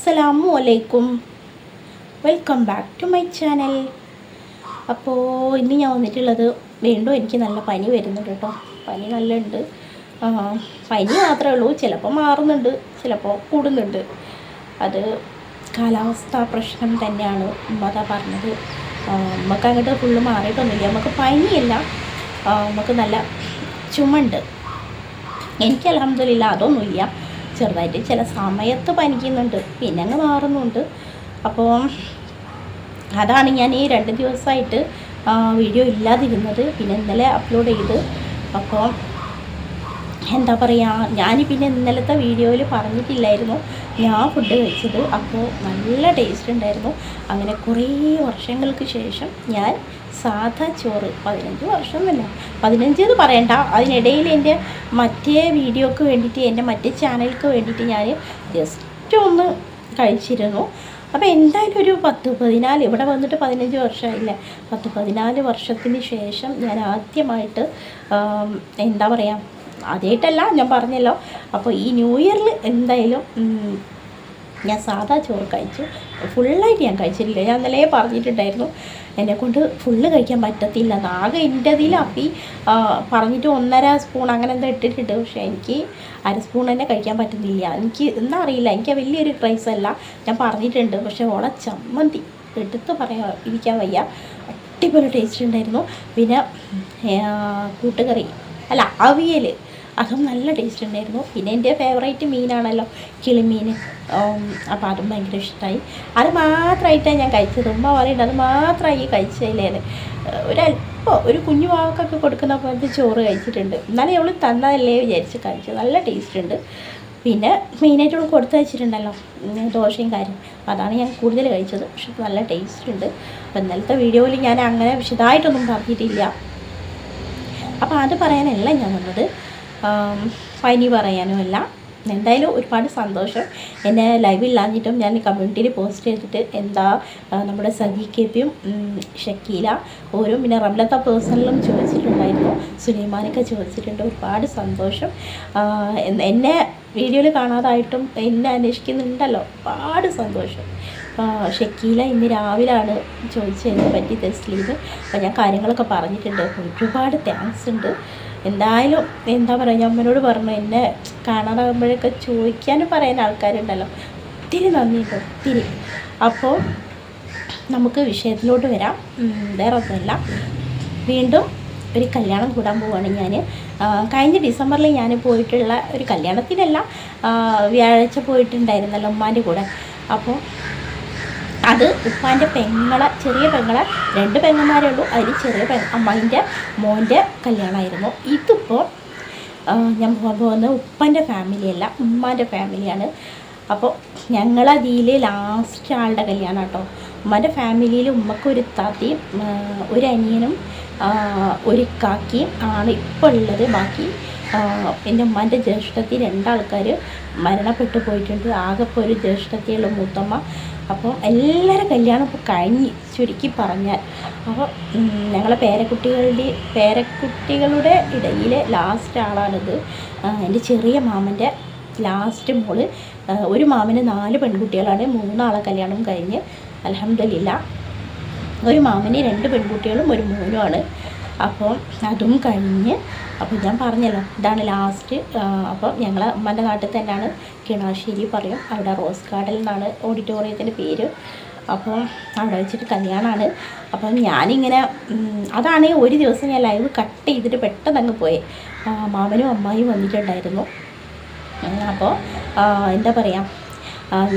അസ്സലാമു അലൈക്കും. Welcome back to my channel അപ്പോൾ ഇന്ന് ഞാൻ വന്നിട്ടുള്ളത് വീണ്ടും എനിക്ക് നല്ല പനി വരുന്നുണ്ട് കേട്ടോ. പനി നല്ല ഉണ്ട് പനി മാത്രമേ ഉള്ളൂ. ചിലപ്പോൾ മാറുന്നുണ്ട് ചിലപ്പോൾ കൂടുന്നുണ്ട്. അത് കാലാവസ്ഥ പ്രശ്നം തന്നെയാണ്. ഉമ്മ അതാ പറഞ്ഞത്. നമുക്ക് അങ്ങോട്ട് ഫുള്ള് മാറിയിട്ടൊന്നുമില്ല. നമുക്ക് പനിയല്ല. നമുക്ക് നല്ല ചുമണ്ട്. എനിക്ക് അലഹമില്ല അതൊന്നുമില്ല. ചെറുതായിട്ട് ചില സമയത്ത് പനിക്കുന്നുണ്ട്. പിന്നെ അങ്ങ് മാറുന്നുണ്ട്. അപ്പോൾ അതാണ് ഞാൻ ഈ രണ്ട് ദിവസമായിട്ട് വീഡിയോ ഇല്ലാതിരുന്നത്. പിന്നെ ഇന്നലെ അപ്ലോഡ് ചെയ്ത്. അപ്പോൾ എന്താ പറയുക ഞാൻ പിന്നെ ഇന്നലത്തെ വീഡിയോയിൽ പറഞ്ഞിട്ടില്ലായിരുന്നു. ഞാൻ ഫുഡ് കഴിച്ചത്. അപ്പോൾ നല്ല ടേസ്റ്റ് ഉണ്ടായിരുന്നു. അങ്ങനെ കുറേ വർഷങ്ങൾക്ക് ശേഷം ഞാൻ സാധാ ചോറ് പതിനഞ്ച് വർഷം എന്നല്ല പതിനഞ്ച് എന്ന് പറയണ്ട. അതിനിടയിൽ എന്റെ മറ്റേ വീഡിയോക്ക് വേണ്ടിയിട്ട് എന്റെ മറ്റേ ചാനലിക്ക് വേണ്ടിയിട്ട് ഞാൻ ജസ്റ്റ് ഒന്ന് കഴിച്ചിരുന്നു. അപ്പോൾ എന്തായാലും ഒരു പത്ത് പതിനാല് ഇവിടെ വന്നിട്ട് പതിനഞ്ച് വർഷമായില്ലേ? പത്ത് പതിനാല് വർഷത്തിന് ശേഷം ഞാൻ ആദ്യമായിട്ട് എന്താ പറയുക ആദ്യമായിട്ടല്ല ഞാൻ പറഞ്ഞല്ലോ. അപ്പോൾ ഈ ന്യൂ ഇയറിൽ എന്തായാലും ഞാൻ സാധാ ചോറ് കഴിച്ചു. ഫുള്ളായിട്ട് ഞാൻ കഴിച്ചിട്ടില്ല. ഞാൻ ഇന്നലെ പറഞ്ഞിട്ടുണ്ടായിരുന്നു എന്നെ കൊണ്ട് ഫുള്ള് കഴിക്കാൻ പറ്റത്തില്ല. ആകെ എന്റെതിൽ അപ്പി പറഞ്ഞിട്ട് ഒന്നര സ്പൂൺ അങ്ങനെ എന്താ ഇട്ടിട്ടുണ്ട്. പക്ഷേ എനിക്ക് അര സ്പൂൺ തന്നെ കഴിക്കാൻ പറ്റുന്നില്ല. എനിക്ക് എന്താ അറിയില്ല. എനിക്ക് വലിയൊരു ക്രൈസ് അല്ല. ഞാൻ പറഞ്ഞിട്ടുണ്ട്. പക്ഷേ ഓളെ ചമ്മന്തി എടുത്ത് പറയാ ഇരിക്കാൻ വയ്യ. അടിപൊളി ടേസ്റ്റ് ഉണ്ടായിരുന്നു. പിന്നെ കൂട്ടുകറി. അല്ല അവിയൽ അതും നല്ല ടേസ്റ്റ് ഉണ്ടായിരുന്നു. പിന്നെ എന്റെ ഫേവറേറ്റ് മീനാണല്ലോ കിളിമീൻ. അപ്പോൾ അതും ഭയങ്കര ഇഷ്ടമായി അത് മാത്രമായിട്ടാണ് ഞാൻ കഴിച്ചത്. ഉമ്മ പറയുന്നത് അത് മാത്രമായി കഴിച്ചതിലേത് ഒരല്പം ഒരു കുഞ്ഞു വാക്കൊക്കെ കൊടുക്കുന്ന പോലത്തെ ചോറ് കഴിച്ചിട്ടുണ്ട്. എന്നാലും അവൾ തന്നതല്ലേ വിചാരിച്ച് കഴിച്ചു. നല്ല ടേസ്റ്റ് ഉണ്ട്. പിന്നെ മെയിനായിട്ട് അവൾ കൊടുത്ത് വെച്ചിട്ടുണ്ടല്ലോ ദോശയും കാര്യം. അതാണ് ഞാൻ കൂടുതൽ കഴിച്ചത്. പക്ഷെ നല്ല ടേസ്റ്റ് ഉണ്ട്. അപ്പോൾ ഇന്നലത്തെ വീഡിയോയിൽ ഞാൻ അങ്ങനെ വിശദമായിട്ടൊന്നും പറഞ്ഞിട്ടില്ല. അപ്പോൾ അത് പറയാനല്ല ഞാൻ വന്നത്. പനി പറയാനുമല്ല എന്തായാലും ഒരുപാട് സന്തോഷം. എന്നെ ലൈവ് ഇല്ലാഞ്ഞിട്ടും ഞാൻ കമ്മ്യൂണിറ്റിയിൽ പോസ്റ്റ് ചെയ്തിട്ട് എന്താ നമ്മുടെ സജി കെ പിയും ഷക്കീല ഓരോ പിന്നെ റംലത്ത പേഴ്സണലും ചോദിച്ചിട്ടുണ്ടായിരുന്നു. സുലൈമാനൊക്കെ ചോദിച്ചിട്ടുണ്ട്. ഒരുപാട് സന്തോഷം. എന്നെ വീഡിയോയിൽ കാണാതായിട്ടും എന്നെ അന്വേഷിക്കുന്നുണ്ടല്ലോ. ഒരുപാട് സന്തോഷം. ഷക്കീല ഇന്ന് രാവിലാണ് ചോദിച്ചതിനെ പറ്റി തസ്ലീം അപ്പോൾ ഞാൻ കാര്യങ്ങളൊക്കെ പറഞ്ഞിട്ടുണ്ട്. ഒരുപാട് താങ്ക്സ് ഉണ്ട്. എന്തായാലും എന്താ പറയുക അമ്മനോട് പറഞ്ഞു എന്നെ കാണാതാകുമ്പോഴൊക്കെ ചോദിക്കാനും പറയുന്ന ആൾക്കാരുണ്ടല്ലോ. ഒത്തിരി നന്ദിയുണ്ട് ഒത്തിരി. അപ്പോൾ നമുക്ക് വിഷയത്തിലോട്ട് വരാം. വേറെ ഒന്നുമില്ല. വീണ്ടും ഒരു കല്യാണം കൂടാൻ പോവുകയാണ് ഞാൻ കഴിഞ്ഞ ഡിസംബറിൽ ഞാൻ പോയിട്ടുള്ള ഒരു കല്യാണത്തിനല്ല വ്യാഴാഴ്ച പോയിട്ടുണ്ടായിരുന്നല്ലോ ഉമ്മാന്റെ കൂടെ. അപ്പോൾ അത് ഉപ്പാന്റെ പെങ്ങളെ ചെറിയ പെങ്ങളെ രണ്ട് പെങ്ങന്മാരേ ഉള്ളൂ. അതിൽ ചെറിയ പെ അമ്മായിന്റെ മോന്റെ കല്യാണമായിരുന്നു ഇതിപ്പോൾ ഞാൻ പോകാൻ പോകുന്നത് ഉപ്പാന്റെ ഫാമിലിയല്ല ഉമ്മാന്റെ ഫാമിലിയാണ് അപ്പോൾ ഞങ്ങളതിൽ ലാസ്റ്റ് ആളുടെ കല്യാണം കേട്ടോ ഉമ്മാന്റെ ഫാമിലിയിൽ ഉമ്മക്ക് ഒരു താത്തിയും ഒരു അനിയനും ഒരു കാക്കിയും ആണ് ഇപ്പോൾ ഉള്ളത്. ബാക്കി എന്റെ ഉമ്മാന്റെ ജ്യേഷ്ഠത്തി രണ്ടാൾക്കാർ മരണപ്പെട്ടു പോയിട്ടുണ്ട്. ആകെ ഇപ്പോൾ ഒരു ജ്യേഷ്ഠത്തിയുള്ള മൂത്തമ്മ. അപ്പോൾ എല്ലാവരും കല്യാണം ഇപ്പോൾ കഴിഞ്ഞ് ചുരുക്കി പറഞ്ഞാൽ. അപ്പോൾ ഞങ്ങളെ പേരക്കുട്ടികളുടെ പേരക്കുട്ടികളുടെ ഇടയിലെ ലാസ്റ്റ് ആളാണിത്. എന്റെ ചെറിയ മാമന്റെ ലാസ്റ്റ് മോൾ. ഒരു മാമന് നാല് പെൺകുട്ടികളാണ്. മൂന്നാളെ കല്യാണം കഴിഞ്ഞ്. അലഹമില്ല ഒരു മാമന് രണ്ട് പെൺകുട്ടികളും ഒരു മോനുമാണ്. അപ്പോൾ അതും കഴിഞ്ഞ് അപ്പോൾ ഞാൻ പറഞ്ഞല്ലോ ഇതാണ് ലാസ്റ്റ് അപ്പോൾ ഞങ്ങൾ അമ്മന്റെ നാട്ടിൽ തന്നെയാണ് കിണാശ്ശേരി പറയും. അവിടെ റോസ് ഗാർഡൻ എന്നാണ് ഓഡിറ്റോറിയത്തിന്റെ പേര്. അപ്പോൾ അവിടെ വെച്ചിട്ട് കല്യാണമാണ്. അപ്പം ഞാനിങ്ങനെ അതാണെങ്കിൽ അതാണ് ഒരു ദിവസം ഞാൻ ലൈവ് കട്ട് ചെയ്തിട്ട് പെട്ടെന്ന് അങ്ങ് പോയി മാമനും അമ്മായും വന്നിട്ടുണ്ടായിരുന്നു. അപ്പോൾ എന്താ പറയുക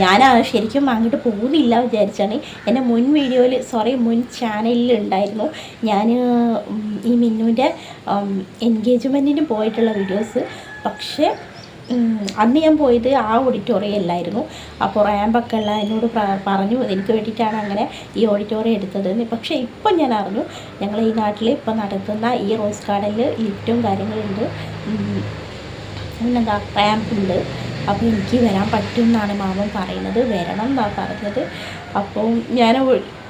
ഞാൻ ശരിക്കും അങ്ങോട്ട് പോകുന്നില്ല വിചാരിച്ചാണ്. എന്റെ മുൻ വീഡിയോയിൽ സോറി മുൻ ചാനലിൽ ഉണ്ടായിരുന്നു ഞാൻ ഈ മിന്നുവിന്റെ എൻഗേജ്മെന്റിന് പോയിട്ടുള്ള വീഡിയോസ് പക്ഷേ അന്ന് ഞാൻ പോയത് ആ ഓഡിറ്റോറിയം അല്ലായിരുന്നു അപ്പോൾ റാമ്പൊക്കെ എന്നോട് പറഞ്ഞു. എനിക്ക് വേണ്ടിയിട്ടാണ് അങ്ങനെ ഈ ഓഡിറ്റോറിയം എടുത്തത്. പക്ഷേ ഇപ്പം ഞാൻ അറിഞ്ഞു. ഞങ്ങൾ ഈ നാട്ടിൽ ഇപ്പം നടത്തുന്ന ഈ റോസ് ഗാർഡനിൽ ലിഫ്റ്റും കാര്യങ്ങളുണ്ട്. പിന്നെന്താ റാമ്പുണ്ട് അപ്പോൾ എനിക്ക് വരാൻ പറ്റും എന്നാണ് മാമൻ പറയുന്നത്. വരണം എന്നാണ് പറഞ്ഞത്. അപ്പോൾ ഞാൻ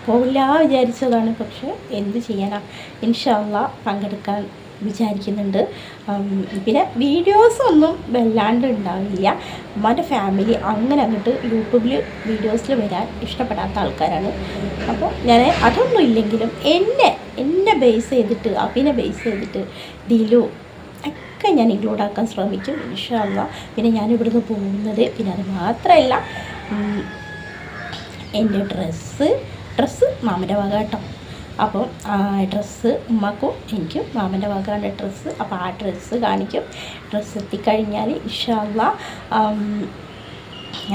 പോകില്ല വിചാരിച്ചതാണ്. പക്ഷേ എന്ത് ചെയ്യാനാ? ഇൻഷല്ല പങ്കെടുക്കാൻ വിചാരിക്കുന്നുണ്ട്. പിന്നെ പിന്നെ വീഡിയോസൊന്നും വല്ലാണ്ട് ഉണ്ടാവില്ല. അമ്മന്റെ ഫാമിലി അങ്ങനെ അങ്ങോട്ട് യൂട്യൂബിൽ വീഡിയോസിൽ വരാൻ ഇഷ്ടപ്പെടാത്ത ആൾക്കാരാണ്. അപ്പോൾ ഞാൻ അതൊന്നും ഇല്ലെങ്കിലും എന്നെ എന്നെ ബേസ് ചെയ്തിട്ട് അഭിനെ ബേസ് ചെയ്തിട്ട് ദിലു ഒക്കെ ഞാൻ ഇൻക്ലൂഡ് ആക്കാൻ ശ്രമിക്കും ഇൻഷാല്ല പിന്നെ ഞാൻ ഇവിടുന്ന് പോകുന്നത് പിന്നെ അത് മാത്രമല്ല എന്റെ ഡ്രസ്സ് ഡ്രസ്സ് മാമന്റെ വക കേട്ടോ അപ്പോൾ ഡ്രസ്സ് ഉമ്മക്കും എനിക്കും മാമന്റെ വകയാണ് ഡ്രസ്സ്. അപ്പോൾ ആ ഡ്രസ്സ് കാണിക്കും. ഡ്രസ്സ് എത്തിക്കഴിഞ്ഞാൽ ഇൻഷാല്ല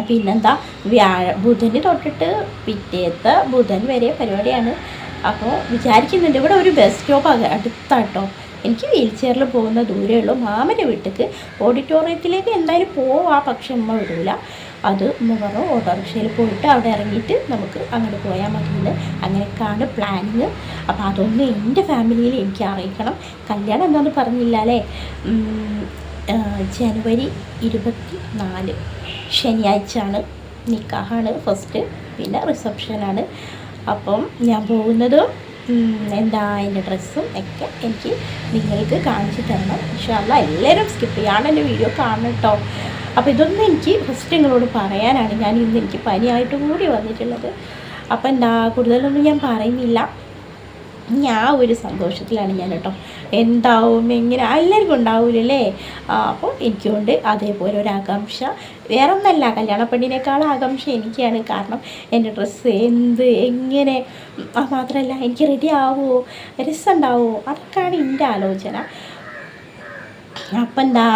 പിന്നെന്താ വ്യാഴ ബുധന് തൊട്ടിട്ട് പിറ്റേത്തെ ബുധൻ വരെ പരിപാടിയാണ്. അപ്പോൾ വിചാരിക്കുന്നുണ്ട് ഇവിടെ ഒരു ബസ് സ്റ്റോപ്പ് അടുത്താട്ടോ. എനിക്ക് വീൽ ചെയറിൽ പോകുന്ന ദൂരമേ ഉള്ളൂ. മാമന്റെ വീട്ടിലേക്ക് ഓഡിറ്റോറിയത്തിലേക്ക് എന്തായാലും പോവാ. പക്ഷെ ഉമ്മ വിടൂല അത് ഉമ്മ പറഞ്ഞു ഓട്ടോറിക്ഷയിൽ പോയിട്ട് അവിടെ ഇറങ്ങിയിട്ട് നമുക്ക് അങ്ങോട്ട് പോയാൽ മതിയെന്ന് അങ്ങനെയൊക്കെയാണ് പ്ലാനിങ് അപ്പോൾ അതൊന്ന് എന്റെ ഫാമിലിയിൽ എനിക്ക് അറിയിക്കണം. കല്യാണം എന്താണെന്ന് പറഞ്ഞില്ല അല്ലേ? ജനുവരി ഇരുപത്തി നാല് ശനിയാഴ്ചയാണ് നിക്കാഹാണ് ഫസ്റ്റ് പിന്നെ റിസപ്ഷനാണ് അപ്പം ഞാൻ പോകുന്നത് എന്താ അതിന്റെ ഡ്രസ്സും ഒക്കെ എനിക്ക് നിങ്ങൾക്ക് കാണിച്ചു തരണം. ഇൻഷാല്ല എല്ലാവരും സ്കിപ്പ് ചെയ്യാണ് എന്റെ വീഡിയോ കാണണം കേട്ടോ അപ്പോൾ ഇതൊന്നും എനിക്ക് ഫസ്റ്റ് നിങ്ങളോട് പറയാനാണ്. ഞാൻ ഇന്ന് എനിക്ക് പനിയായിട്ട് കൂടി വന്നിട്ടുള്ളത്. അപ്പോൾ എന്താ കൂടുതലൊന്നും ഞാൻ പറയുന്നില്ല. ഞാൻ ഒരു സന്തോഷത്തിലാണ് ഞാൻ കേട്ടോ എന്താവും എങ്ങനെ? എല്ലാവർക്കും ഉണ്ടാവില്ലല്ലേ അപ്പോൾ എനിക്കുണ്ട് അതേപോലെ ഒരു ആകാംക്ഷ. വേറെ ഒന്നല്ല കല്യാണപ്പെണ്ണിനേക്കാൾ ആകാംക്ഷ എനിക്കാണ്. കാരണം എന്റെ ഡ്രസ്സ് എന്ത് എങ്ങനെ? ആ മാത്രമല്ല എനിക്ക് റെഡി ആവുമോ രസമുണ്ടാവുമോ അതൊക്കെയാണ് എന്റെ ആലോചന. അപ്പം എന്താ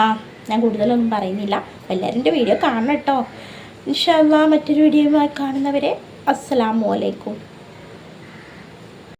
ഞാൻ കൂടുതലൊന്നും പറയുന്നില്ല. എല്ലാവരും എന്റെ വീഡിയോ കാണണം കേട്ടോ. ഇൻഷാല്ല മറ്റൊരു വീഡിയോയുമായി കാണുന്നവരെ അസ്സലാമു അലൈക്കും.